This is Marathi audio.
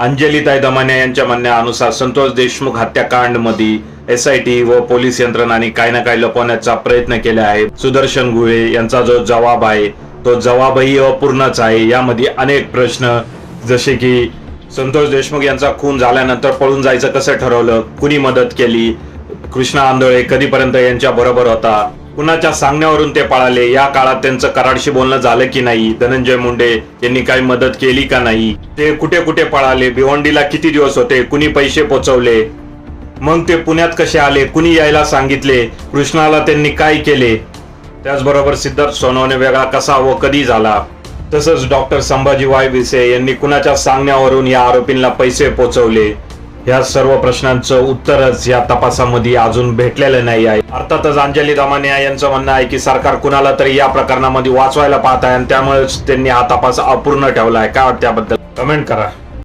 अंजलीताई दमाने यांच्या म्हणण्यानुसार संतोष देशमुख हत्याकांडमध्ये एस आय टी व पोलीस यंत्रणांनी काही ना काही लपवण्याचा प्रयत्न केला आहे. सुदर्शन गुहे यांचा जो जवाब आहे तो जवाबही अपूर्णच आहे. यामध्ये अनेक प्रश्न जसे की संतोष देशमुख यांचा खून झाल्यानंतर पळून जायचं कसं ठरवलं? कुणी मदत केली? कृष्णा आंधळे कधीपर्यंत यांच्या बरोबर होता? कुणाच्या सांगण्यावरून ते पळाले? या काळात त्यांचं कराडशी बोलणं झालं की नाही? धनंजय मुंडे यांनी काही मदत केली का नाही? ते कुठे कुठे पळाले? भिवंडीला किती दिवस होते? कुणी पैसे पोचवले? मग ते पुण्यात कसे आले? कुणी यायला सांगितले? कृष्णाला त्यांनी काय केले? त्याचबरोबर सिद्धार्थ सोनवणे वेगळा कसा व कधी झाला? तसंच डॉक्टर संभाजी वायविसे यांनी कुणाच्या सांगण्यावरून या आरोपींना पैसे पोचवले? या सर्व प्रश्नांचं उत्तरच या तपासामध्ये अजून भेटलेलं नाही आहे. अर्थातच अंजली दमानिया यांचं म्हणणं आहे की सरकार कुणाला तरी या प्रकरणामध्ये वाचवायला पाहत आहे आणि त्यामुळेच त्यांनी हा तपास अपूर्ण ठेवला आहे. काय वाटतं त्याबद्दल कमेंट करा.